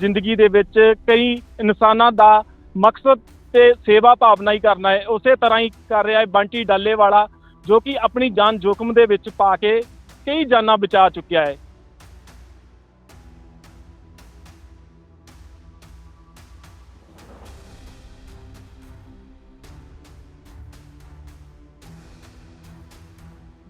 ਜ਼ਿੰਦਗੀ ਦੇ ਵਿੱਚ ਕਈ ਇਨਸਾਨਾਂ ਦਾ ਮਕਸਦ ਤੇ ਸੇਵਾ ਭਾਵਨਾ ਹੀ ਕਰਨਾ ਹੈ। ਉਸੇ ਤਰ੍ਹਾਂ ਹੀ ਕਰ ਰਿਹਾ ਹੈ ਬੰਟੀ ਡੱਲੇ ਵਾਲਾ ਜੋ ਕਿ ਆਪਣੀ ਜਾਨ ਜੋਖਮ ਦੇ ਵਿੱਚ ਪਾ ਕੇ ਕਈ ਜਾਨਾਂ ਬਚਾ ਚੁੱਕਿਆ ਹੈ।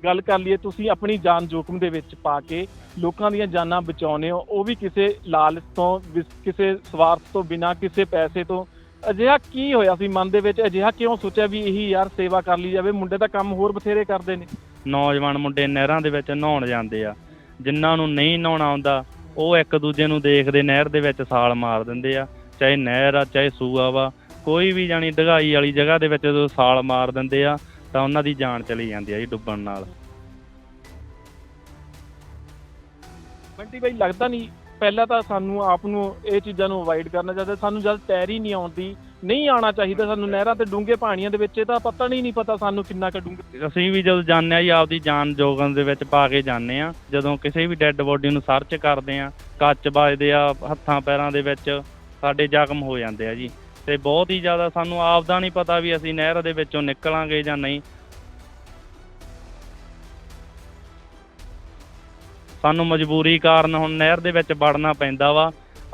ਗੱਲ ਕਰ ਲਈਏ, ਤੁਸੀਂ ਆਪਣੀ ਜਾਨ ਜੋਖਮ ਦੇ ਵਿੱਚ ਪਾ ਕੇ ਲੋਕਾਂ ਦੀਆਂ ਜਾਨਾਂ ਬਚਾਉਂਦੇ ਹੋ। ਉਹ ਵੀ ਕਿਸੇ ਲਾਲਚ ਤੋਂ ਕਿਸੇ ਸਵਾਰਥ ਤੋਂ ਬਿਨਾਂ, ਕਿਸੇ ਪੈਸੇ ਤੋਂ। ਅਜਿਹਾ ਕੀ ਹੋਇਆ ਸੀ ਮਨ ਦੇ ਵਿੱਚ? ਅਜਿਹਾ ਕਿਉਂ ਸੋਚਿਆ ਵੀ ਇਹੀ ਯਾਰ ਸੇਵਾ ਕਰ ਲਈ ਜਾਵੇ? ਮੁੰਡੇ ਤਾਂ ਕੰਮ ਹੋਰ ਬਥੇਰੇ ਕਰਦੇ ਨੇ। ਨੌਜਵਾਨ ਮੁੰਡੇ ਨਹਿਰਾਂ ਦੇ ਵਿੱਚ ਨਹਾਉਣ ਜਾਂਦੇ ਆ। ਜਿਨ੍ਹਾਂ ਨੂੰ ਨਹੀਂ ਨਹਾਉਣਾ ਆਉਂਦਾ, ਉਹ ਇੱਕ ਦੂਜੇ ਨੂੰ ਦੇਖਦੇ ਨਹਿਰ ਦੇ ਵਿੱਚ ਛਾਲ ਮਾਰ ਦਿੰਦੇ ਆ। ਚਾਹੇ ਨਹਿਰ ਆ, ਚਾਹੇ ਸੂਆ ਵਾ, ਕੋਈ ਵੀ ਜਾਣੀ ਡਗਾਈ ਵਾਲੀ ਜਗ੍ਹਾ ਦੇ ਵਿੱਚ ਜਦੋਂ ਛਾਲ ਮਾਰ ਦਿੰਦੇ ਆ ਤਾਂ ਉਹਨਾਂ ਦੀ ਜਾਨ ਚਲੀ ਜਾਂਦੀ ਆ ਜੀ ਡੁੱਬਣ ਨਾਲ। ਬੰਟੀ ਬਾਈ ਲੱਗਦਾ ਨਹੀਂ ਪਹਿਲਾਂ ਤਾਂ ਸਾਨੂੰ ਆਪ ਨੂੰ ਇਹ ਚੀਜ਼ਾਂ ਨੂੰ ਅਵਾਇਡ ਕਰਨਾ ਚਾਹੀਦਾ। ਸਾਨੂੰ ਜਦ ਤੈਰ ਨਹੀਂ ਆਉਂਦੀ ਨਹੀਂ ਆਉਣਾ ਚਾਹੀਦਾ ਸਾਨੂੰ ਨਹਿਰਾਂ ਤੇ ਡੂੰਘੇ ਪਾਣੀਆਂ ਦੇ ਵਿੱਚ ਇਹ ਤਾਂ ਪਤਾ ਨਹੀਂ ਨਹੀਂ ਪਤਾ ਸਾਨੂੰ ਕਿੰਨਾ ਕੁ ਡੂੰਘੇ। ਅਸੀਂ ਵੀ ਜਦੋਂ ਜਾਂਦੇ ਆ ਜੀ ਆਪਦੀ ਜਾਨ ਜੋਗਨ ਦੇ ਵਿੱਚ ਪਾ ਕੇ ਜਾਂਦੇ ਆ। ਜਦੋਂ ਕਿਸੇ ਵੀ ਡੈੱਡ ਬੋਡੀ ਨੂੰ ਸਰਚ ਕਰਦੇ ਆ ਕੱਚ ਵੱਜਦੇ ਆ ਹੱਥਾਂ ਪੈਰਾਂ ਦੇ ਵਿੱਚ ਸਾਡੇ ਜ਼ਖਮ ਹੋ ਜਾਂਦੇ ਆ ਜੀ। ਤੇ ਬਹੁਤ ਹੀ ਜ਼ਿਆਦਾ ਸਾਨੂੰ ਆਪਦਾ ਨਹੀਂ ਪਤਾ ਵੀ ਅਸੀਂ ਨਹਿਰ ਦੇ ਵਿੱਚੋਂ ਨਿਕਲਾਂਗੇ ਜਾਂ ਨਹੀਂ। ਸਾਨੂੰ ਮਜਬੂਰੀ ਕਾਰਨ ਹੁਣ ਨਹਿਰ ਦੇ ਵਿੱਚ ਵੜਨਾ ਪੈਂਦਾ ਵਾ।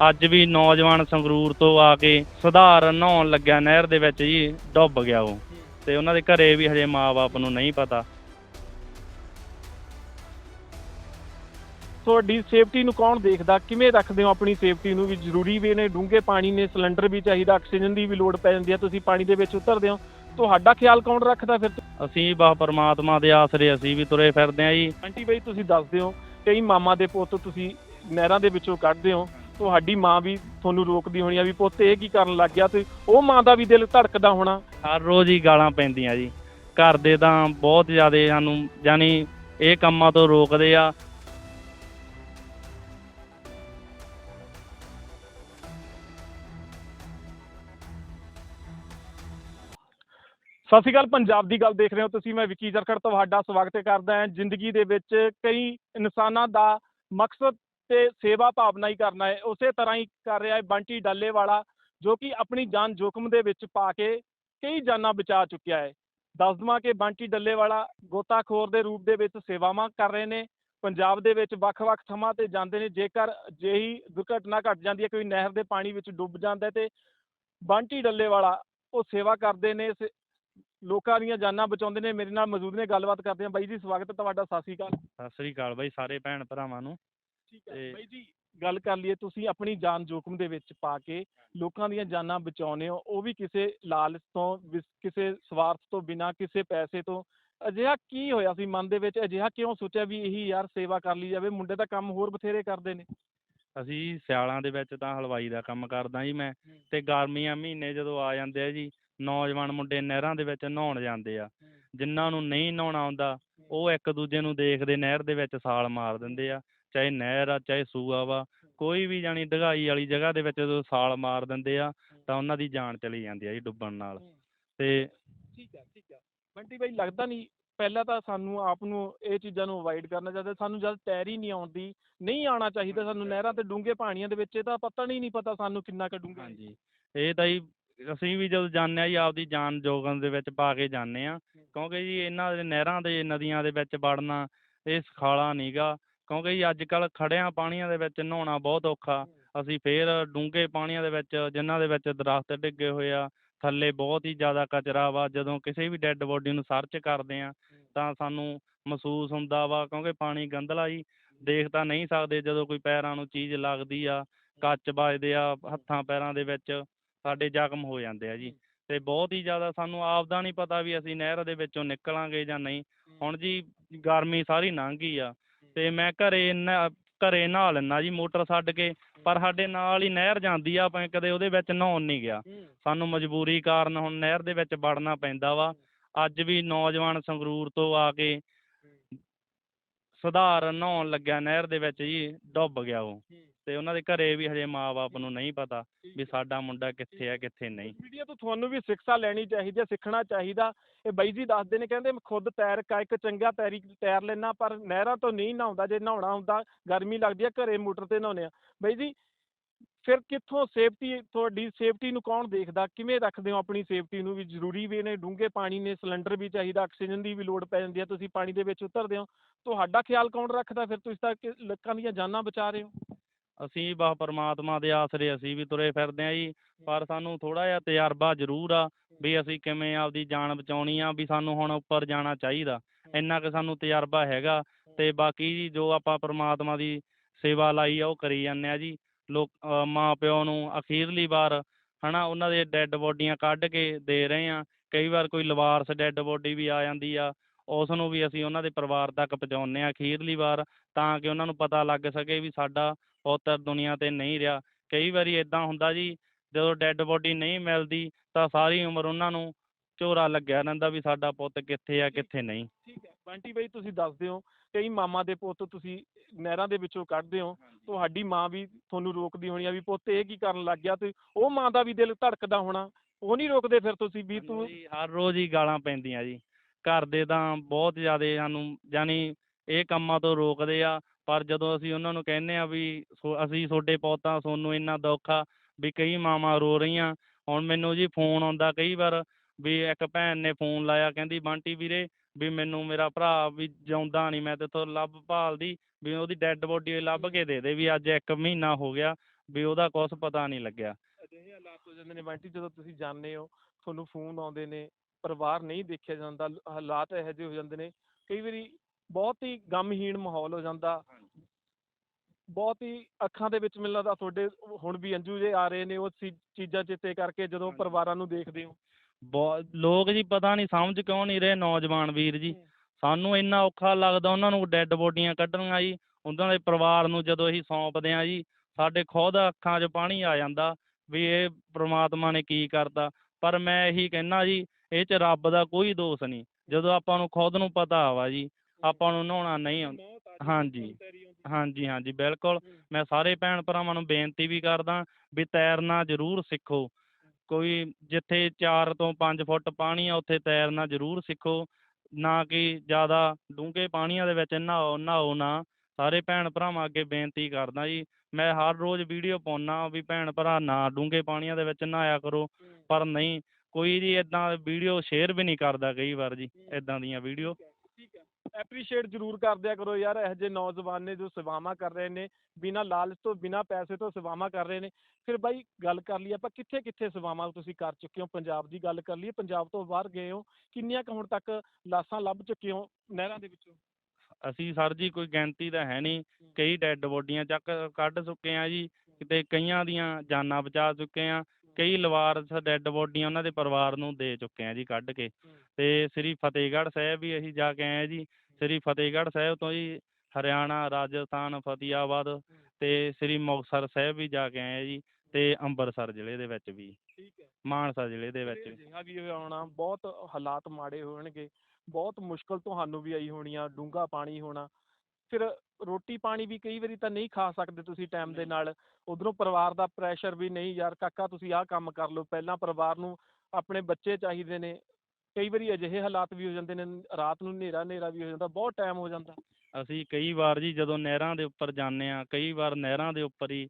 ਅੱਜ ਵੀ ਨੌਜਵਾਨ ਸੰਗਰੂਰ ਤੋਂ ਆ ਕੇ ਸੁਧਾਰ ਨਹਾਉਣ ਲੱਗਿਆ ਨਹਿਰ ਦੇ ਵਿੱਚ ਜੀ, ਡੁੱਬ ਗਿਆ ਉਹ। ਤੇ ਉਹਨਾਂ ਦੇ ਘਰੇ ਵੀ ਹਜੇ ਮਾਪੇ ਨੂੰ ਨਹੀਂ ਪਤਾ। ਤੁਹਾਡੀ ਸੇਫਟੀ ਨੂੰ ਕੌਣ ਦੇਖਦਾ? ਕਿਵੇਂ ਰੱਖਦੇ ਹੋ ਆਪਣੀ ਸੇਫਟੀ ਨੂੰ? ਵੀ ਜ਼ਰੂਰੀ ਵੀ ਨੇ ਡੂੰਘੇ ਪਾਣੀ ਨੇ ਸਿਲੰਡਰ ਵੀ ਚਾਹੀਦਾ ਆਕਸੀਜਨ ਦੀ ਵੀ ਲੋੜ ਪੈ ਜਾਂਦੀ ਹੈ ਤੁਸੀਂ ਪਾਣੀ ਦੇ ਵਿੱਚ ਉਤਰਦੇ ਹੋ। ਤੁਹਾਡਾ ਖਿਆਲ ਕੌਣ ਰੱਖਦਾ ਫਿਰ? ਅਸੀਂ ਬਾ ਪਰਮਾਤਮਾ ਦੇ ਆਸਰੇ ਅਸੀਂ ਵੀ ਤੁਰੇ ਫਿਰਦੇ ਆ ਜੀ। ਆਂਟੀ ਬਈ ਤੁਸੀਂ ਦੱਸਦੇ ਹੋ ਕਈ ਮਾਮਾ ਦੇ ਪੁੱਤ ਤੁਸੀਂ ਨਹਿਰਾਂ ਦੇ ਵਿੱਚੋਂ ਕੱਢਦੇ ਹੋ ਤੁਹਾਡੀ ਮਾਂ ਵੀ ਤੁਹਾਨੂੰ ਰੋਕਦੀ ਹੋਣੀ ਆ ਵੀ ਪੁੱਤ ਇਹ ਕੀ ਕਰਨ ਲੱਗ ਗਿਆ? ਤੇ ਉਹ ਮਾਂ ਦਾ ਵੀ ਦਿਲ ਧੜਕਦਾ ਹੋਣਾ। ਹਰ ਰੋਜ਼ ਹੀ ਗਾਲਾਂ ਪੈਂਦੀਆਂ ਜੀ। ਘਰ ਦੇ ਤਾਂ ਬਹੁਤ ਜ਼ਿਆਦਾ ਸਾਨੂੰ ਯਾਨੀ ਇਹ ਕੰਮਾਂ ਤੋਂ ਰੋਕਦੇ ਆ ਸਤਿ ਸ਼੍ਰੀ ਅਕਾਲ, ਪੰਜਾਬ ਦੀ ਗੱਲ ਦੇਖ ਰਹੇ ਹੋ ਤੁਸੀਂ, ਮੈਂ ਵਿੱਕੀ ਜਰਖੜ ਤੁਹਾਡਾ ਸਵਾਗਤ ਕਰਦਾ ਹਾਂ। ਜ਼ਿੰਦਗੀ ਦੇ ਵਿੱਚ ਕਈ ਇਨਸਾਨਾਂ ਦਾ ਮਕਸਦ ਤੇ ਸੇਵਾ ਭਾਵਨਾ ਹੀ ਕਰਨਾ ਹੈ। ਉਸੇ ਤਰ੍ਹਾਂ ਹੀ ਕਰ ਰਿਹਾ ਹੈ ਬੰਟੀ ਡੱਲੇ ਵਾਲਾ ਜੋ ਕਿ ਆਪਣੀ ਜਾਨ ਜੋਖਮ ਦੇ ਵਿੱਚ ਪਾ ਕੇ ਕਈ ਜਾਨਾਂ ਬਚਾ ਚੁੱਕਿਆ ਹੈ। ਦੱਸ ਦਵਾਂ ਕਿ ਬੰਟੀ ਡੱਲੇ ਵਾਲਾ ਗੋਤਾਖੋਰ ਦੇ ਰੂਪ ਦੇ ਵਿੱਚ ਸੇਵਾਵਾਂ ਕਰ ਰਹੇ ਨੇ। ਪੰਜਾਬ ਦੇ ਵਿੱਚ ਵੱਖ-ਵੱਖ ਥਾਵਾਂ ਤੇ ਜਾਂਦੇ ਨੇ, ਜੇਕਰ ਜਿਹੀ ਦੁਰਘਟਨਾ ਘਟ ਜਾਂਦੀ ਹੈ, ਕੋਈ ਨਹਿਰ ਦੇ ਪਾਣੀ ਵਿੱਚ ਡੁੱਬ ਜਾਂਦਾ ਤੇ ਬੰਟੀ ਡੱਲੇ ਵਾਲਾ ਉਹ ਸੇਵਾ ਕਰਦੇ ਨੇ, ਸੇ- ਲੋਕਾਂ ਦੀਆਂ ਜਾਨਾਂ ਬਚਾਉਂਦੇ ਨੇ ਮੇਰੇ ਨਾਲ ਮੌਜੂਦ ਨੇ ਗੱਲਬਾਤ ਕਰਦੇ ਹਾਂ ਬਾਈ ਜੀ ਸਵਾਗਤ ਹੈ ਤੁਹਾਡਾ ਸਤਿ ਸ਼੍ਰੀ ਅਕਾਲ। ਸਤਿ ਸ੍ਰੀ ਅਕਾਲ ਬਾਈ ਸਾਰੇ ਭੈਣ ਭਰਾਵਾਂ ਨੂੰ। ਠੀਕ ਹੈ। ਬਾਈ ਜੀ ਗੱਲ ਕਰ ਲਈਏ ਤੁਸੀਂ ਆਪਣੀ ਜਾਨ ਜੋਖਮ ਦੇ ਵਿੱਚ ਪਾ ਕੇ ਲੋਕਾਂ ਦੀਆਂ ਜਾਨਾਂ ਬਚਾਉਂਦੇ ਹੋ। ਉਹ ਵੀ ਕਿਸੇ ਲਾਲਚ ਤੋਂ ਵਿਸ- ਕਿਸੇ ਸਵਾਰਥ ਤੋਂ ਬਿਨਾਂ ਕਿਸੇ ਪੈਸੇ ਤੋਂ। ਅਜਿਹਾ ਕੀ ਹੋਇਆ ਸੀ ਮਨ ਦੇ ਵਿੱਚ? ਅਜਿਹਾ ਕਿਉਂ ਸੋਚਿਆ ਵੀ ਇਹੀ ਯਾਰ ਸੇਵਾ ਕਰ ਲਈ ਜਾਵੇ? ਮੁੰਡੇ ਤਾਂ ਕੰਮ ਹੋਰ ਬਥੇਰੇ ਕਰਦੇ ਨੇ। ਅਸੀਂ ਸਿਆਲਾਂ ਦੇ ਵਿੱਚ ਤਾਂ ਹਲਵਾਈ ਦਾ ਕੰਮ ਕਰਦਾ ਜੀ ਮੈਂ। ਤੇ ਗਰਮੀਆਂ ਮਹੀਨੇ ਜਦੋਂ ਆ ਜਾਂਦੇ ਆ ਜੀ ਨੌਜਵਾਨ ਮੁੰਡੇ ਨਹਿਰਾਂ ਦੇ ਵਿੱਚ ਨਹਾਉਣ ਜਾਂਦੇ ਆ। ਜਿਨ੍ਹਾਂ ਨੂੰ ਨਹੀਂ ਨਹਾਉਣਾ ਆਉਂਦਾ ਉਹ ਇੱਕ ਦੂਜੇ ਨੂੰ ਦੇਖਦੇ ਨਹਿਰ ਦੇ ਵਿੱਚ ਛਾਲ ਮਾਰ ਦਿੰਦੇ ਆ। ਚਾਹੇ ਨਹਿਰ ਆ ਚਾਹੇ ਸੂਆ ਵਾ ਕੋਈ ਵੀ ਜਾਣੀ ਡਗਾਈ ਵਾਲੀ ਜਗ੍ਹਾ ਦੇ ਵਿੱਚ ਜਦੋਂ ਛਾਲ ਮਾਰ ਦਿੰਦੇ ਆ ਤਾਂ ਉਹਨਾਂ ਦੀ ਜਾਨ ਚਲੀ ਜਾਂਦੀ ਆ ਜੀ ਡੁੱਬਣ ਨਾਲ। ਤੇ ਠੀਕ ਹੈ ਠੀਕ ਹੈ ਬੰਟੀ ਬਾਈ ਲੱਗਦਾ ਨਹੀਂ ਪਹਿਲਾਂ ਤਾਂ ਸਾਨੂੰ ਆਪ ਨੂੰ ਇਹ ਚੀਜ਼ਾਂ ਨੂੰ ਅਵਾਇਡ ਕਰਨਾ ਚਾਹੀਦਾ। ਸਾਨੂੰ ਜਦ ਤੈਰ ਨਹੀਂ ਆਉਂਦੀ ਨਹੀਂ ਆਉਣਾ ਚਾਹੀਦਾ ਸਾਨੂੰ ਨਹਿਰਾਂ ਤੇ ਡੂੰਘੇ ਪਾਣੀਆਂ ਦੇ ਵਿੱਚ ਇਹ ਤਾਂ ਪਤਾ ਨਹੀਂ ਨਹੀਂ ਪਤਾ ਸਾਨੂੰ ਕਿੰਨਾ ਕੁ ਡੂੰਘਾ। ਹਾਂਜੀ। ਇਹ ਤਾਂ ਜੀ ਅਸੀਂ ਵੀ ਜਦੋਂ ਜਾਂਦੇ ਹਾਂ ਜੀ, ਆਪਦੀ ਜਾਨ ਜੋਗਨ ਦੇ ਵਿੱਚ ਪਾ ਕੇ ਜਾਂਦੇ ਹਾਂ। ਕਿਉਂਕਿ ਜੀ ਇਹਨਾਂ ਦੇ ਨਹਿਰਾਂ ਦੇ, ਨਦੀਆਂ ਦੇ ਵਿੱਚ ਵੜਨਾ, ਇਹ ਸਾਲਾ ਨਹੀਂ ਗਾ। ਕਿਉਂਕਿ ਜੀ ਅੱਜ ਕੱਲ੍ਹ ਖੜਿਆਂ ਪਾਣੀਆਂ ਦੇ ਵਿੱਚ ਨਹਾਉਣਾ ਬਹੁਤ ਔਖਾ। ਅਸੀਂ ਫੇਰ ਡੂੰਘੇ ਪਾਣੀਆਂ ਦੇ ਵਿੱਚ, ਜਿਨ੍ਹਾਂ ਦੇ ਵਿੱਚ ਦਰਖਤ ਡਿੱਗੇ ਹੋਏ ਆ, ਥੱਲੇ ਬਹੁਤ ਹੀ ਜ਼ਿਆਦਾ ਕਚਰਾ ਵਾ। ਜਦੋਂ ਕਿਸੇ ਵੀ ਡੈੱਡ ਬੋਡੀ ਨੂੰ ਸਰਚ ਕਰਦੇ ਹਾਂ, ਤਾਂ ਸਾਨੂੰ ਮਹਿਸੂਸ ਹੁੰਦਾ ਵਾ, ਕਿਉਂਕਿ ਪਾਣੀ ਗੰਧਲਾ ਜੀ, ਦੇਖ ਤਾਂ ਨਹੀਂ ਸਕਦੇ ਜਦੋਂ ਕੋਈ ਪੈਰਾਂ ਨੂੰ ਚੀਜ਼ ਲੱਗਦੀ ਆ, ਕੱਚ ਵੱਜਦੇ ਆ, ਹੱਥਾਂ ਪੈਰਾਂ ਦੇ ਵਿੱਚ। ਸਾਡੇ ਜ਼ਖਮ ਹੋ ਜਾਂਦੇ ਆ ਜੀ। ਤੇ ਬਹੁਤ ਹੀ ਜ਼ਿਆਦਾ ਸਾਨੂੰ ਆਪਦਾ ਨਹੀਂ ਪਤਾ ਵੀ ਅਸੀਂ ਨਹਿਰ ਦੇ ਵਿੱਚੋਂ ਨਿਕਲਾਂਗੇ ਜਾਂ ਨਹੀਂ। ਹੁਣ ਜੀ ਗਰਮੀ ਸਾਰੀ ਲੰਘ ਗਈ ਆ ਤੇ ਮੈਂ ਘਰੇ ਨਾ ਘਰੇ ਨਹਾ ਲੈਂਦਾ ਜੀ ਮੋਟਰ ਛੱਡ ਕੇ। ਪਰ ਸਾਡੇ ਨਾਲ ਹੀ ਨਹਿਰ ਜਾਂਦੀ ਆ ਮੈਂ ਕਦੇ ਉਹਦੇ ਵਿੱਚ ਨਹਾਉਣ ਨਹੀਂ ਗਿਆ। ਸਾਨੂੰ ਮਜਬੂਰੀ ਕਾਰਨ ਹੁਣ ਨਹਿਰ ਦੇ ਵਿੱਚ ਵੜਨਾ ਪੈਂਦਾ ਵਾ। ਅੱਜ ਵੀ ਨੌਜਵਾਨ ਸੰਗਰੂਰ ਤੋਂ ਆ ਕੇ ਸੁਧਾਰ ਨਹਾਉਣ ਲੱਗਿਆ ਨਹਿਰ ਦੇ ਵਿੱਚ ਜੀ ਡੁੱਬ ਗਿਆ ਉਹ। ਤੇ ਉਹਨਾਂ ਦੇ ਘਰੇ ਵੀ ਹਜੇ ਮਾਪੇ ਨੂੰ ਨਹੀਂ ਪਤਾ ਵੀ ਸਾਡਾ ਮੁੰਡਾ ਕਿੱਥੇ ਆ ਕਿੱਥੇ ਨਹੀਂ। ਵੀਡੀਓ ਤੋਂ ਤੁਹਾਨੂੰ ਵੀ ਸਿੱਖਿਆ ਲੈਣੀ ਚਾਹੀਦੀ ਹੈ ਸਿੱਖਣਾ ਚਾਹੀਦਾ। ਇਹ ਬਾਈ ਜੀ ਦੱਸਦੇ ਨੇ ਕਹਿੰਦੇ ਮੈਂ ਖੁਦ ਤੈਰ ਕਾ ਇੱਕ ਚੰਗਾ ਤੈਰੀ ਤੈਰ ਲੈਣਾ ਪਰ ਨਹਿਰਾਂ ਤੋਂ ਨਹੀਂ ਨਹਾਉਂਦਾ ਜੇ ਨਹਾਉਣਾ ਹੁੰਦਾ ਗਰਮੀ ਲੱਗਦੀ ਹੈ ਘਰੇ ਮੋਟਰ ਤੇ ਨਹਾਉਂਦੇ ਆ। ਬਾਈ ਜੀ ਫਿਰ ਕਿੱਥੋਂ ਸੇਫਟੀ ਤੁਹਾਡੀ ਸੇਫਟੀ ਨੂੰ ਕੌਣ ਦੇਖਦਾ? ਕਿਵੇਂ ਰੱਖਦੇ ਹੋ ਆਪਣੀ ਸੇਫਟੀ ਨੂੰ? ਵੀ ਜ਼ਰੂਰੀ ਵੀ ਨੇ ਡੂੰਘੇ ਪਾਣੀ ਨੇ ਸਿਲੰਡਰ ਵੀ ਚਾਹੀਦਾ ਆਕਸੀਜਨ ਦੀ ਵੀ ਲੋੜ ਪੈ ਜਾਂਦੀ ਹੈ ਤੁਸੀਂ ਪਾਣੀ ਦੇ ਵਿੱਚ ਉਤਰਦੇ ਹੋ। ਤੁਹਾਡਾ ਖਿਆਲ ਕੌਣ ਰੱਖਦਾ ਫਿਰ ਤੁਸੀਂ ਤਾਂ ਕਿ- ਲੋਕਾਂ ਦੀਆਂ ਜਾਨਾਂ ਬਚਾ ਰਹੇ ਹੋ? ਅਸੀਂ ਬਸ ਪਰਮਾਤਮਾ ਦੇ ਆਸਰੇ ਅਸੀਂ ਵੀ ਤੁਰੇ ਫਿਰਦੇ ਆ ਜੀ, ਪਰ ਸਾਨੂੰ ਥੋੜਾ ਜਿਹਾ ਤਜਰਬਾ ਜ਼ਰੂਰ ਆ ਵੀ ਅਸੀਂ ਕਿਵੇਂ ਆਪਦੀ ਜਾਨ ਬਚਾਉਣੀ ਆ, ਵੀ ਸਾਨੂੰ ਹੁਣ ਉੱਪਰ ਜਾਣਾ ਚਾਹੀਦਾ। ਇੰਨਾ ਕੁ ਸਾਨੂੰ ਤਜਰਬਾ ਹੈਗਾ ਤੇ ਬਾਕੀ ਜੀ ਜੋ ਆਪਾਂ ਪਰਮਾਤਮਾ ਦੀ ਸੇਵਾ ਲਾਈ ਆ ਉਹ ਕਰੀ ਜਾਂਦੇ ਆ ਜੀ। ਲੋਕ, ਅਹ ਮਾਂ ਪਿਓ ਨੂੰ ਅਖੀਰਲੀ ਵਾਰ ਹਨਾ ਉਹਨਾਂ ਦੇ ਡੈੱਡ ਬੋਡੀਆਂ ਕੱਢ ਕੇ ਦੇ ਰਹੇ ਆ ਕਈ ਵਾਰ ਕੋਈ ਲਵਾਰਸ ਡੈੱਡ ਬੋਡੀ ਵੀ ਆ ਜਾਂਦੀ ਆ ਉਸ ਨੂੰ ਵੀ ਅਸੀਂ ਉਹਨਾਂ ਦੇ ਪਰਿਵਾਰ ਤੱਕ ਪਹੁੰਚਾਉਂਦੇ ਆ ਅਖੀਰਲੀ ਵਾਰ ਤਾਂ ਕਿ ਉਹਨਾਂ ਨੂੰ ਪਤਾ ਲੱਗ ਸਕੇ ਵੀ ਸਾਡਾ ਪੁੱਤਰ ਦੁਨੀਆ ਤੇ ਨਹੀਂ ਰਿਹਾ। ਕਈ ਵਾਰੀ ਇਦਾਂ ਹੁੰਦਾ ਜੀ ਜਦੋਂ ਡੈੱਡ ਬੋਡੀ ਨਹੀਂ ਮਿਲਦੀ ਤਾਂ ਸਾਰੀ ਉਮਰ ਉਹਨਾਂ ਨੂੰ ਝੋਰਾ ਲੱਗਿਆ ਰਹਿੰਦਾ ਵੀ ਸਾਡਾ ਪੁੱਤ ਕਿੱਥੇ ਆ ਕਿੱਥੇ ਨਹੀਂ। ਠੀਕ ਹੈ। ਬੰਟੀ ਬਾਈ ਤੁਸੀਂ ਦੱਸਦੇ ਹੋ ਕਈ ਮਾਮਾ ਦੇ ਪੁੱਤ ਤੁਸੀਂ ਨਹਿਰਾਂ ਦੇ ਵਿੱਚੋਂ ਕੱਢਦੇ ਹੋ ਤੁਹਾਡੀ ਮਾਂ ਵੀ ਤੁਹਾਨੂੰ ਰੋਕਦੀ ਹੋਣੀ ਆ ਵੀ ਪੁੱਤ ਇਹ ਕੀ ਕਰਨ ਲੱਗ ਗਿਆ ਤੇ ਉਹ ਮਾਂ ਦਾ ਵੀ ਦਿਲ ਧੜਕਦਾ ਹੋਣਾ ਉਹ ਨਹੀਂ ਰੋਕਦੇ ਫਿਰ ਤੁਸੀਂ ਵੀ ਤੂੰ ਹਰ ਰੋਜ਼ ਹੀ ਗਾਲਾਂ ਪੈਂਦੀਆਂ ਜੀ। ਘਰ ਦੇ ਤਾਂ ਬਹੁਤ ਜ਼ਿਆਦਾ ਸਾਨੂੰ ਜਾਨੀ ਇਹ ਕੰਮਾਂ ਤੋਂ ਰੋਕਦੇ ਆ, ਪਰ ਜਦੋਂ ਅਸੀਂ ਉਹਨਾਂ ਨੂੰ ਕਹਿੰਦੇ ਆ ਵੀ ਅਸੀਂ ਤੁਹਾਡੇ ਪੁੱਤਾਂ ਤੁਹਾਨੂੰ ਇੰਨਾ ਦੁੱਖ ਆ ਵੀ ਕਈ ਮਾਵਾਂ ਰੋ ਰਹੀਆਂ। ਹੁਣ ਮੈਨੂੰ ਜੀ ਫੋਨ ਆਉਂਦਾ ਕਈ ਵਾਰ ਵੀ ਇੱਕ ਭੈਣ ਨੇ ਫੋਨ ਲਾਇਆ, ਕਹਿੰਦੀ, ਬੰਟੀ ਵੀਰੇ, ਵੀ ਮੈਨੂੰ ਮੇਰਾ ਭਰਾ ਵੀ ਜਿਉਂਦਾ ਨਹੀਂ, ਮੈਂ ਤੇਥੋਂ ਲੱਭ ਭਾਲਦੀ, ਵੀ ਉਹਦੀ ਡੈੱਡ ਬੋਡੀ ਲੱਭ ਕੇ ਦੇ ਦੇ ਵੀ ਅੱਜ ਇੱਕ ਮਹੀਨਾ ਹੋ ਗਿਆ, ਵੀ ਉਹਦਾ ਕੁਛ ਪਤਾ ਨਹੀਂ ਲੱਗਿਆ। ਅਜਿਹੇ ਹਾਲਾਤ ਹੋ ਜਾਂਦੇ ਨੇ ਬੰਟੀ, ਜਦੋਂ ਤੁਸੀਂ ਜਾਂਦੇ ਹੋ, ਤੁਹਾਨੂੰ ਫੋਨ ਆਉਂਦੇ ਨੇ ਪਰਿਵਾਰ ਨਹੀਂ ਦੇਖਿਆ ਜਾਂਦਾ ਹਾਲਾਤ ਇਹੋ ਜਿਹੇ ਹੋ ਜਾਂਦੇ ਨੇ ਕਈ ਵਾਰੀ ਬਹੁਤ ਹੀ ਗਮਹੀਣ ਮਾਹੌਲ ਹੋ ਜਾਂਦਾ। ਬਹੁਤ ਹੀ ਅੱਖਾਂ ਦੇ ਵਿੱਚ ਮੈਨੂੰ ਲੱਗਦਾ ਤੁਹਾਡੇ ਹੁਣ ਵੀ ਅੰਜੂ ਜੇ ਆ ਰਹੇ ਨੇ ਉਹ ਚੀਜ਼ਾਂ ਚਿੱਤੇ ਕਰਕੇ ਜਦੋਂ। ਪਰਿਵਾਰਾਂ ਨੂੰ ਦੇਖਦੇ ਹੋ। ਲੋਕ ਜੀ ਪਤਾ ਨਹੀਂ ਸਮਝ ਕਿਉਂ ਨਹੀਂ ਰਹੇ ਨੌਜਵਾਨ ਵੀਰ ਜੀ। ਸਾਨੂੰ ਇੰਨਾ ਔਖਾ ਲੱਗਦਾ ਉਹਨਾਂ ਨੂੰ ਡੈੱਡ ਬੋਡੀਆਂ ਕੱਢਣੀਆਂ ਜੀ ਉਹਨਾਂ ਦੇ ਪਰਿਵਾਰ ਨੂੰ ਜਦੋਂ ਅਸੀਂ ਸੌਂਪਦੇ ਆ ਜੀ ਸਾਡੇ ਖੁਦ ਅੱਖਾਂ 'ਚ ਪਾਣੀ ਆ ਜਾਂਦਾ ਵੀ ਇਹ ਪ੍ਰਮਾਤਮਾ ਨੇ ਕੀ ਕਰਤਾ। ਪਰ ਮੈਂ ਇਹੀ ਕਹਿਣਾ ਜੀ ਇਹ 'ਚ ਰੱਬ ਦਾ ਕੋਈ ਦੋਸ਼ ਨਹੀਂ। ਜਦੋਂ ਆਪਾਂ ਨੂੰ ਖੁਦ ਨੂੰ ਪਤਾ ਵਾ ਜੀ ਆਪਾਂ ਨੂੰ ਨਹਾਉਣਾ ਨਹੀਂ ਆਉਂਦਾ। ਹਾਂਜੀ। ਹਾਂਜੀ ਹਾਂਜੀ ਬਿਲਕੁਲ। ਮੈਂ ਸਾਰੇ ਭੈਣ ਭਰਾਵਾਂ ਨੂੰ ਬੇਨਤੀ ਵੀ ਕਰਦਾ ਵੀ ਤੈਰਨਾ ਜ਼ਰੂਰ ਸਿੱਖੋ। ਕੋਈ ਜਿੱਥੇ 4 ਤੋਂ 5 ਫੁੱਟ ਪਾਣੀ ਆ ਉੱਥੇ ਤੈਰਨਾ ਜ਼ਰੂਰ ਸਿੱਖੋ। ਨਾ ਕਿ ਜ਼ਿਆਦਾ ਡੂੰਘੇ ਪਾਣੀਆਂ ਦੇ ਵਿੱਚ ਨਹਾਓ ਨਹਾਓ ਨਾ। ਸਾਰੇ ਭੈਣ ਭਰਾਵਾਂ ਅੱਗੇ ਬੇਨਤੀ ਕਰਦਾ ਜੀ। ਮੈਂ ਹਰ ਰੋਜ਼ ਵੀਡੀਓ ਪਾਉਣਾ ਵੀ ਭੈਣ ਭਰਾ ਨਾ ਡੂੰਘੇ ਪਾਣੀਆਂ ਦੇ ਵਿੱਚ ਨਹਾਇਆ ਕਰੋ। ਪਰ ਨਹੀਂ ਕੋਈ ਜੀ ਇਦਾਂ ਵੀਡੀਓ ਸ਼ੇਅਰ ਵੀ ਨਹੀਂ ਕਰਦਾ ਕਈ ਵਾਰ ਜੀ ਇਦਾਂ ਦੀਆਂ ਵੀਡੀਓ ਠੀਕ ਹੈ ਐਪਰੀਸ਼ੀਏਟ ਜ਼ਰੂਰ ਕਰ ਦਿਆ ਕਰੋ ਯਾਰ ਇਹੋ ਜਿਹੇ ਨੌਜਵਾਨ ਨੇ ਜੋ ਸੇਵਾਵਾਂ ਕਰ ਰਹੇ ਨੇ ਬਿਨਾਂ ਲਾਲਚ ਤੋਂ ਬਿਨਾਂ ਪੈਸੇ ਤੋਂ ਸੇਵਾਵਾਂ ਕਰ ਰਹੇ ਨੇ। ਫਿਰ ਬਾਈ ਗੱਲ ਕਰ ਲਈ ਆਪਾਂ ਕਿੱਥੇ ਕਿੱਥੇ ਸੇਵਾਵਾਂ ਤੁਸੀਂ ਕਰ ਚੁੱਕੇ ਹੋ? ਪੰਜਾਬ ਦੀ ਗੱਲ ਕਰ ਲਈਏ ਪੰਜਾਬ ਤੋਂ ਬਾਹਰ ਗਏ ਹੋ ਕਿੰਨੀਆਂ ਕੁ ਹੁਣ ਤੱਕ ਲਾਸ਼ਾਂ ਲੱਭ ਚੁੱਕੇ ਹੋ ਨਹਿਰਾਂ ਦੇ ਵਿੱਚੋਂ? ਅਸੀਂ ਸਰ ਜੀ ਕੋਈ ਗਿਣਤੀ ਤਾਂ ਹੈ ਨਹੀਂ ਕਈ ਡੈੱਡ ਬੋਡੀਆਂ ਚੱਕ ਕੱਢ ਚੁੱਕੇ ਆ ਜੀ ਕਿਤੇ ਕਈਆਂ ਦੀਆਂ ਜਾਨਾਂ ਬਚਾ ਚੁੱਕੇ ਆ ਕਈ ਲਵਾਰਸ ਡੈੱਡ ਬੋਡੀਆਂ ਉਹਨਾਂ ਦੇ ਪਰਿਵਾਰ ਨੂੰ ਦੇ ਚੁੱਕੇ ਆ ਜੀ ਕੱਢ ਕੇ। ਤੇ ਸ੍ਰੀ ਫਤਿਹਗੜ੍ਹ ਸਾਹਿਬ ਵੀ ਅਸੀਂ ਜਾ ਕੇ ਆਏ ਆ ਜੀ। ਸ੍ਰੀ ਫਤਿਹਗੜ੍ਹ ਸਾਹਿਬ ਤੋਂ ਜੀ ਹਰਿਆਣਾ ਰਾਜਸਥਾਨ ਫਤਿਆਬਾਦ ਤੇ ਸ੍ਰੀ ਮੁਕਤਸਰ ਸਾਹਿਬ ਵੀ ਜਾ ਕੇ ਆਏ ਆ ਜੀ ਤੇ ਅੰਮ੍ਰਿਤਸਰ ਜ਼ਿਲ੍ਹੇ ਦੇ ਵਿੱਚ ਵੀ। ਠੀਕ ਹੈ। ਮਾਨਸਾ ਜ਼ਿਲ੍ਹੇ ਦੇ ਵਿੱਚ ਅਜਿਹਾ ਵੀ ਆਉਣਾ ਬਹੁਤ ਹਾਲਾਤ ਮਾੜੇ ਹੋਣਗੇ ਬਹੁਤ ਮੁਸ਼ਕਲ ਤੁਹਾਨੂੰ ਵੀ ਆਈ ਹੋਣੀ ਆ ਡੂੰਘਾ ਪਾਣੀ ਹੋਣਾ। ਫਿਰ ਰੋਟੀ ਪਾਣੀ ਵੀ ਕਈ ਵਾਰੀ ਤਾਂ ਨਹੀਂ ਖਾ ਸਕਦੇ ਤੁਸੀਂ ਟਾਈਮ ਦੇ। ਨਾਲ। ਉਧਰੋਂ ਪਰਿਵਾਰ ਦਾ ਪ੍ਰੈਸ਼ਰ ਵੀ ਨਹੀਂ ਯਾਰ ਕਾਕਾ ਤੁਸੀਂ ਆਹ ਕੰਮ ਕਰ ਲਓ। ਪਹਿਲਾਂ ਪਰਿਵਾਰ ਨੂੰ ਆਪਣੇ ਬੱਚੇ ਚਾਹੀਦੇ ਨੇ। ਕਈ ਵਾਰੀ ਅਜਿਹੇ ਹਾਲਾਤ ਵੀ ਹੋ ਜਾਂਦੇ ਨੇ ਰਾਤ ਨੂੰ ਹਨੇਰਾ ਹਨੇਰਾ ਵੀ ਹੋ ਜਾਂਦਾ ਬਹੁਤ ਟਾਈਮ ਹੋ ਜਾਂਦਾ। ਅਸੀਂ ਕਈ ਵਾਰ ਜੀ ਜਦੋਂ ਨਹਿਰਾਂ ਦੇ ਉੱਪਰ ਜਾਂਦੇ ਆ ਕਈ ਵਾਰ ਨਹਿਰਾਂ ਦੇ ਉੱਪਰ ਹੀ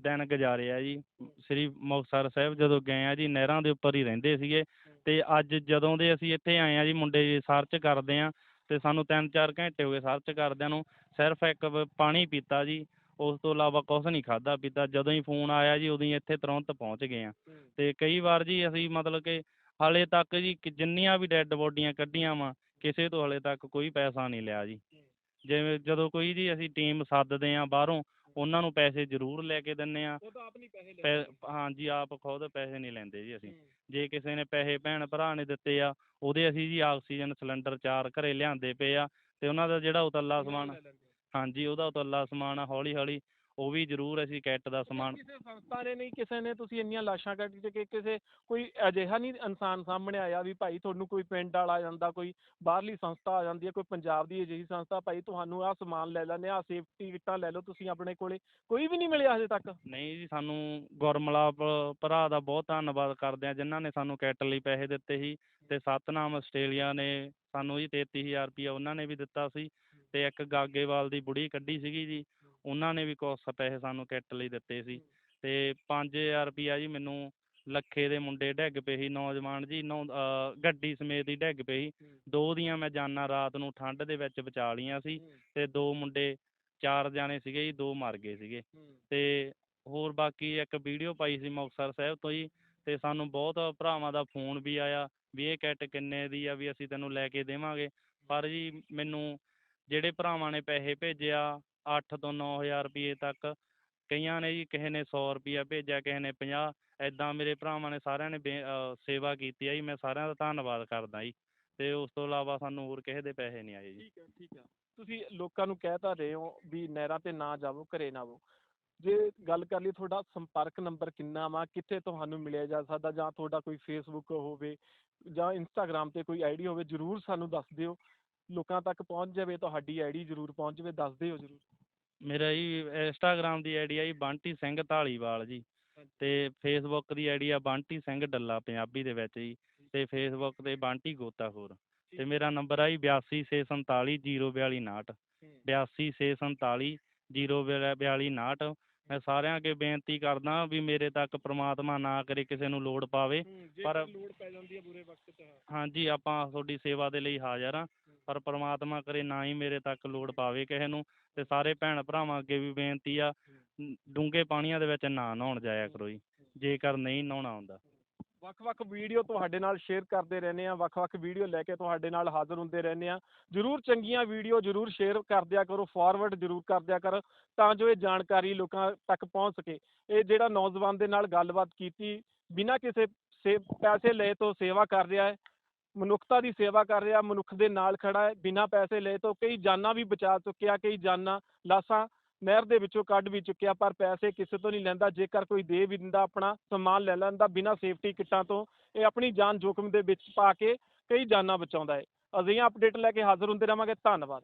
ਦਿਨ ਗੁਜ਼ਾਰੇ ਆ ਜੀ। ਸ੍ਰੀ ਮੁਕਤਸਰ ਸਾਹਿਬ ਜਦੋਂ ਗਏ ਆ ਜੀ ਨਹਿਰਾਂ ਦੇ ਉੱਪਰ ਹੀ ਰਹਿੰਦੇ ਸੀਗੇ। ਤੇ ਅੱਜ ਜਦੋਂ ਦੇ ਅਸੀਂ ਇੱਥੇ ਆਏ ਆ ਜੀ ਮੁੰਡੇ ਸਰਚ ਕਰਦੇ ਆ ਤੇ ਸਾਨੂੰ 3-4 ਘੰਟੇ ਹੋ ਗਏ ਸਰਚ ਕਰਦਿਆਂ ਨੂੰ ਸਿਰਫ ਇੱਕ ਬ- ਪਾਣੀ ਪੀਤਾ ਜੀ ਉਸ ਤੋਂ ਇਲਾਵਾ ਕੁਝ ਨਹੀਂ ਖਾਦਾ ਪੀਤਾ ਜਦੋਂ ਹੀ ਫੋਨ ਆਇਆ ਜੀ ਉਦੋਂ ਹੀ ਇੱਥੇ ਤੁਰੰਤ ਪਹੁੰਚ ਗਏ ਆ ਤੇ ਕਈ ਵਾਰ ਜੀ ਅਸੀਂ ਮਤਲਬ ਕਿ ਹਾਲੇ ਤੱਕ ਜੀ ਜਿੰਨੀਆਂ ਵੀ ਡੈੱਡ ਬੋਡੀਆਂ ਕੱਢੀਆਂ ਵਾ ਕਿਸੇ ਤੋਂ ਹਾਲੇ ਤੱਕ ਕੋਈ ਪੈਸਾ ਨਹੀਂ ਲਿਆ ਜੀ। ਜਿਵੇਂ ਜਦੋਂ ਕੋਈ ਜੀ ਅਸੀਂ ਟੀਮ ਸੱਦਦੇ ਆ ਬਾਹਰੋਂ ਉਹਨਾਂ ਨੂੰ ਪੈਸੇ ਜ਼ਰੂਰ ਲੈ ਕੇ ਦਿੰਨੇ ਆ ਉਹ ਤਾਂ ਆਪ ਨਹੀਂ ਪੈਸੇ ਪੈ- ਹਾਂਜੀ ਆਪ ਖੁਦ ਪੈਸੇ ਨਹੀਂ ਲੈਂਦੇ ਜੀ ਅਸੀਂ। ਜੇ ਕਿਸੇ ਨੇ ਪੈਸੇ ਭੈਣ ਭਰਾ ਨੇ ਦਿੱਤੇ ਆ ਉਹਦੇ ਅਸੀਂ ਜੀ ਆਕਸੀਜਨ ਸਿਲੰਡਰ ਚਾਰ ਘਰੇ ਲਿਆਂਦੇ ਪਏ ਆ ਤੇ ਉਹਨਾਂ ਦਾ ਜਿਹੜਾ ਉਤਲਾ ਸਮਾਨ ਹਾਂਜੀ ਉਹਦਾ ਉਤਲਾ ਸਮਾਨ ਆ ਹੌਲੀ ਹੌਲੀ ਉਹ ਵੀ ਜ਼ਰੂਰ ਅਸੀਂ ਕਿੱਟ ਦਾ ਸਮਾਨ ਕਿਸੇ ਸੰਸਥਾ ਨੇ ਨਹੀਂ ਕਿਸੇ ਨੇ ਤੁਸੀਂ ਇੰਨੀਆਂ ਲਾਸ਼ਾਂ ਕੱਢ ਕੇ ਕਿਸੇ ਕੋਈ ਅਜਿਹਾ ਨਹੀਂ ਇਨਸਾਨ ਸਾਹਮਣੇ ਆਇਆ ਵੀ ਭਾਈ ਤੁਹਾਨੂੰ ਕੋਈ ਪਿੰਡ ਵਾਲਾ ਆ ਜਾਂਦਾ ਕੋਈ ਬਾਹਰਲੀ ਸੰਸਥਾ ਆ ਜਾਂਦੀ ਹੈ ਕੋਈ ਪੰਜਾਬ ਦੀ ਅਜਿਹੀ ਸੰਸਥਾ ਭਾਈ ਤੁਹਾਨੂੰ ਆਹ ਸਮਾਨ ਲੈ ਲੈਂਦੇ ਆ ਸੇਫਟੀ ਕਿੱਟਾਂ ਲੈ ਲਓ ਤੁਸੀਂ ਆਪਣੇ ਕੋਲੇ ਕੋਈ ਵੀ ਨਹੀਂ ਮਿਲਿਆ ਹਜੇ ਤੱਕ। ਨਹੀਂ ਜੀ ਸਾਨੂੰ ਗੁਰਮਲਾ ਭਰਾ ਦਾ ਬਹੁਤ ਧੰਨਵਾਦ ਕਰਦੇ ਆ ਜਿਨ੍ਹਾਂ ਨੇ ਸਾਨੂੰ ਕਿੱਟ ਲਈ ਪੈਸੇ ਦਿੱਤੇ ਸੀ ਤੇ ਸਤਨਾਮ ਆਸਟ੍ਰੇਲੀਆ ਨੇ ਸਾਨੂੰ ਜੀ 33000 ਰੁਪਇਆ ਉਹਨਾਂ ਨੇ ਵੀ ਦਿੱਤਾ ਸੀ ਤੇ ਇੱਕ ਗਾਗੇਵਾਲ ਦੀ ਬੁੜੀ ਕੱਢੀ ਸੀਗੀ ਜੀ ਉਹਨਾਂ ਨੇ ਵੀ ਕੁਛ ਪੈਸੇ ਸਾਨੂੰ ਕਿੱਟ ਲਈ ਦਿੱਤੇ ਸੀ ਤੇ 5000 ਰੁਪਿਆ ਜੀ ਮੈਨੂੰ ਲੱਖੇ ਦੇ ਮੁੰਡੇ ਡਿੱਗ ਪਏ ਸੀ ਨੌਜਵਾਨ ਜੀ ਨੌ ਗੱਡੀ ਸਮੇਤ ਹੀ ਡਿੱਗ ਪਏ ਸੀ। ਦੋ ਦੀਆਂ ਮੈਂ ਜਾਨਾਂ ਰਾਤ ਨੂੰ ਠੰਡ ਦੇ ਵਿੱਚ ਬਚਾ ਲਈਆਂ ਸੀ ਤੇ ਦੋ ਮੁੰਡੇ ਚਾਰ ਜਾਣੇ ਸੀਗੇ ਜੀ ਦੋ ਮਰ ਗਏ ਸੀਗੇ। ਤੇ ਹੋਰ ਬਾਕੀ ਇੱਕ ਵੀਡੀਓ ਪਾਈ ਸੀ ਮੁਕਤਸਰ ਸਾਹਿਬ ਤੋਂ ਜੀ ਤੇ ਸਾਨੂੰ ਬਹੁਤ ਭਰਾਵਾਂ ਦਾ ਫੋਨ ਵੀ ਆਇਆ ਵੀ ਇਹ ਕਿੱਟ ਕਿੰਨੇ ਦੀ ਆ ਵੀ ਅਸੀਂ ਤੈਨੂੰ ਲੈ ਕੇ ਦੇਵਾਂਗੇ। ਪਰ ਜੀ ਮੈਨੂੰ ਜਿਹੜੇ ਭਰਾਵਾਂ ਨੇ ਪੈਸੇ ਭੇਜਿਆ ਅੱਠ ਤੋਂ ਨੌ ਹਜ਼ਾਰ ਰੁਪਏ ਤੱਕ। ਕਈਆਂ ਨੇ ਜੀ ਕਿਸੇ ਨੇ 100 ਰੁਪਿਆ ਭੇਜਿਆ, ਕਿਸੇ ਨੇ 50 ਐਦਾਂ ਮੇਰੇ ਭਰਾਵਾਂ ਨੇ ਸਾਰਿਆਂ ਨੇ ਬੇ- ਸੇਵਾ ਕੀਤੀ ਆ ਜੀ। ਮੈਂ ਸਾਰਿਆਂ ਦਾ ਧੰਨਵਾਦ ਕਰਦਾ ਜੀ। ਤੇ ਉਸ ਤੋਂ ਇਲਾਵਾ ਸਾਨੂੰ ਹੋਰ ਕਿਸੇ ਦੇ ਪੈਸੇ ਨਹੀਂ ਆਏ ਜੀ। ਠੀਕ ਹੈ ਠੀਕ ਹੈ ਤੁਸੀਂ ਲੋਕਾਂ ਨੂੰ ਕਹਿ ਤਾਂ ਰਹੇ ਹੋ ਵੀ ਨਹਿਰਾਂ ਤੇ ਨਾ ਜਾਵੋ, ਘਰੇ ਨਾ ਆਵੋ। ਜੇ ਗੱਲ ਕਰ ਲਈ ਤੁਹਾਡਾ ਸੰਪਰਕ ਨੰਬਰ ਕਿੰਨਾ ਵਾ, ਕਿੱਥੇ ਤੁਹਾਨੂੰ ਮਿਲਿਆ ਜਾ ਸਕਦਾ ਜਾਂ ਤੁਹਾਡਾ ਕੋਈ ਫੇਸਬੁੱਕ ਹੋਵੇ ਜਾਂ ਇੰਸਟਾਗ੍ਰਾਮ ਤੇ ਕੋਈ ਆਈਡੀ ਹੋਵੇ, ਜਰੂਰ ਸਾਨੂੰ ਦੱਸ ਦਿਓ। ਲੋਕਾਂ ਤੱਕ ਪਹੁੰਚ ਜਾਵੇ ਤੁਹਾਡੀ ਆਈਡੀ ਜਰੂਰ ਪਹੁੰਚ ਜਾਵੇ ਦੱਸ ਦਿਓ ਜਰੂਰ। ਮੇਰਾ ਜੀ ਇੰਸਟਾਗ੍ਰਾਮ ਦੀ ਆਈਡੀ ਆ ਜੀ ਬੰਟੀ ਸਿੰਘ ਢਾਲੀਵਾਲ ਜੀ। ਤੇ ਫੇਸਬੁੱਕ ਦੀ ਆਈਡੀ ਆ ਬੰਟੀ ਸਿੰਘ ਡੱਲਾ ਪੰਜਾਬੀ ਦੇ ਵਿੱਚ ਜੀ। ਤੇ ਫੇਸਬੁੱਕ ਤੇ ਬੰਟੀ ਗੋਤਾਖੋਰ ਤੇ ਮੇਰਾ ਨੰਬਰ ਆ ਜੀ 8264704259 8264704259 ਮੈਂ ਸਾਰਿਆਂ ਅੱਗੇ ਬੇਨਤੀ ਕਰਦਾ ਵੀ ਮੇਰੇ ਤੱਕ ਪ੍ਰਮਾਤਮਾ ਨਾ ਕਰੇ ਕਿਸੇ ਨੂੰ ਲੋੜ ਪਾਵੇ। ਪਰ- ਲੋੜ ਪੈ ਜਾਂਦੀ ਹੈ ਬੁਰੇ ਵਕਤ 'ਚ ਹਾਂਜੀ ਆਪਾਂ ਤੁਹਾਡੀ ਸੇਵਾ ਦੇ ਲਈ ਹਾਜ਼ਰ ਹਾਂ। ਪਰ ਪ੍ਰਮਾਤਮਾ ਕਰੇ ਨਾ ਹੀ ਮੇਰੇ ਤੱਕ ਲੋੜ ਪਾਵੇ ਕਿਸੇ ਨੂੰ। ਤੇ ਸਾਰੇ ਭੈਣ ਭਰਾਵਾਂ ਅੱਗੇ ਵੀ ਬੇਨਤੀ ਆ ਡੂੰਘੇ ਪਾਣੀਆਂ ਦੇ ਵਿੱਚ ਨਾ ਨਹਾਉਣ ਜਾਇਆ ਕਰੋ ਜੀ। ਜੇਕਰ ਨਹੀਂ ਨਹਾਉਣਾ ਆਉਂਦਾ ਵੱਖ-ਵੱਖ ਵੀਡੀਓ ਤੁਹਾਡੇ ਨਾਲ ਸ਼ੇਅਰ ਕਰਦੇ ਰਹਿੰਦੇ ਆ ਵੱਖ-ਵੱਖ ਵੀਡੀਓ ਲੈ ਕੇ ਤੁਹਾਡੇ ਨਾਲ ਹਾਜ਼ਰ ਹੁੰਦੇ ਰਹਿੰਦੇ ਆ ਜਰੂਰ ਚੰਗੀਆਂ ਵੀਡੀਓ ਜਰੂਰ ਸ਼ੇਅਰ ਕਰਦਿਆ ਕਰੋ ਫਾਰਵਰਡ ਜਰੂਰ ਕਰ ਦਿਆ ਕਰ, ਤਾਂ ਜੋ ਇਹ ਜਾਣਕਾਰੀ ਲੋਕਾਂ ਤੱਕ ਪਹੁੰਚ ਸਕੇ। ਇਹ ਜਿਹੜਾ ਨੌਜਵਾਨ ਦੇ ਨਾਲ ਗੱਲਬਾਤ ਕੀਤੀ, ਬਿਨਾਂ ਕਿਸੇ ਸੇ, ਪੈਸੇ ਲਏ ਤੋਂ ਸੇਵਾ ਕਰ ਰਿਹਾ ਹੈ, ਮਨੁੱਖਤਾ ਦੀ ਸੇਵਾ ਕਰ ਰਿਹਾ, ਮਨੁੱਖ ਦੇ ਨਾਲ ਖੜਾ ਹੈ, ਬਿਨਾਂ ਪੈਸੇ ਲਏ ਤੋਂ ਕਈ ਜਾਨਾਂ ਵੀ ਬਚਾ ਚੁੱਕਿਆ, ਕਈ ਜਾਨਾਂ, ਲਾਸਾਂ ਨਹਿਰ ਦੇ ਵਿੱਚੋਂ ਕੱਢ ਵੀ ਚੁੱਕਿਆ, ਪਰ ਪੈਸੇ ਕਿਸੇ ਤੋਂ ਨਹੀਂ ਲੈਂਦਾ, ਜੇਕਰ ਕੋਈ ਦੇ ਵੀ ਦਿੰਦਾ, ਆਪਣਾ ਸਮਾਨ ਲੈ ਲੈਂਦਾ ਬਿਨਾਂ ਸੇਫਟੀ ਕਿੱਟਾਂ ਤੋਂ, ਇਹ ਆਪਣੀ ਜਾਨ ਜੋਖਮ ਦੇ ਵਿੱਚ ਪਾ ਕੇ ਕਈ ਜਾਨਾਂ ਬਚਾਉਂਦਾ ਹੈ। ਅਜਿਹੀਆਂ ਅਪਡੇਟ ਲੈ ਕੇ ਹਾਜ਼ਰ ਹੁੰਦੇ ਰਹਾਂਗੇ, ਧੰਨਵਾਦ।